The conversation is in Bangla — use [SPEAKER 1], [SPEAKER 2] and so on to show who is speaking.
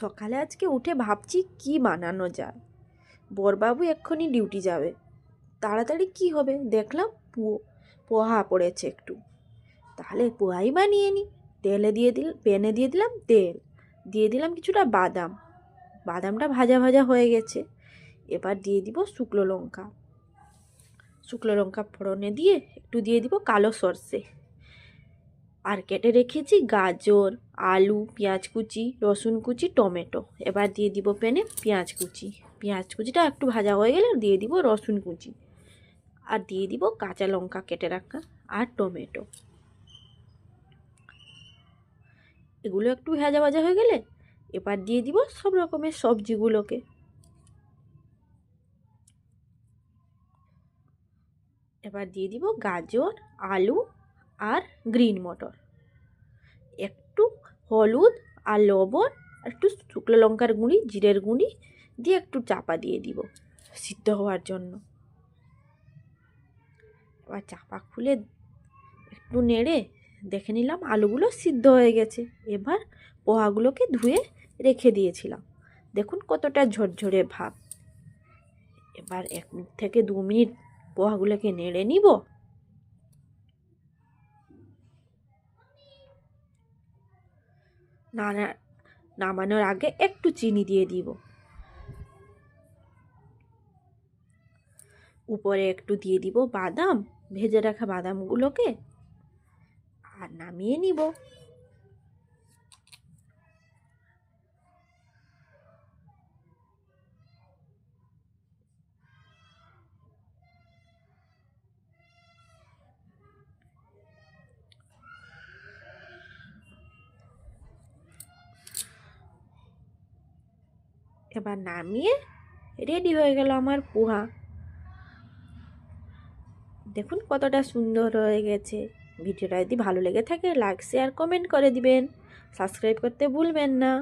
[SPEAKER 1] সকালে আজকে উঠে ভাবছি কি বানানো যায়। বরবাবু এক্ষুনি ডিউটি যাবে। তাড়াতাড়ি কি হবে দেখলাম পো- পোহা পড়েছে একটু। তাহলে পোহাই বানিয়ে নিই তেলে দিয়ে দিল, প্যানে দিয়ে দিলাম তেল। দিয়ে দিলাম কিছুটা বাদাম। বাদামটা ভাজা ভাজা হয়ে গেছে। এবার দিয়ে দিব শুকনো লঙ্কা। শুকনো লঙ্কা ফোড়নে দিয়ে একটু দিয়ে দিব কালো সর্ষে। আর কেটে রেখেছি গাজর, আলু, পেঁয়াজ কুচি, রসুন কুচি, টমেটো। এবার দিয়ে দিব প্যানে পেঁয়াজ কুচি। পেঁয়াজ কুচিটা একটু ভাজা হয়ে গেলে দিয়ে দিব রসুন কুচি। আর দিয়ে দিব কাঁচা লঙ্কা কেটে রাখা আর টমেটো। এগুলো একটু ভাজা ভাজা হয়ে গেলে এবার দিয়ে দিব সব রকমের সবজিগুলোকে। এবার দিয়ে দিব গাজর, আলু আর গ্রিন মটর। একটু হলুদ আর লবণ একটু শুকনো লঙ্কার গুঁড়ি, জিরের গুঁড়ি দিয়ে একটু চাপা দিয়ে দিব সিদ্ধ হওয়ার জন্য। এবার চাপা খুলে একটু নেড়ে দেখে নিলাম আলুগুলো সিদ্ধ হয়ে গেছে। এবার পোহাগুলোকে ধুয়ে রেখে দিয়েছিলাম। দেখুন কতটা ঝরঝরে ভাব। এবার এক মিনিট থেকে দু মিনিট পোহাগুলোকে নেড়ে নিব। নানা, নামানোর আগে একটু চিনি দিয়ে দিব। উপরে একটু দিয়ে দিব বাদাম, ভেজে রাখা বাদামগুলোকে, আর নামিয়ে নিব। এবার নামিয়ে রেডি হয়ে গেল আমার পোহা। দেখুন কতটা সুন্দর হয়ে গেছে। ভিডিওটা যদি ভালো লেগে থাকে লাইক শেয়ার কমেন্ট করে দিবেন। সাবস্ক্রাইব করতে ভুলবেন না।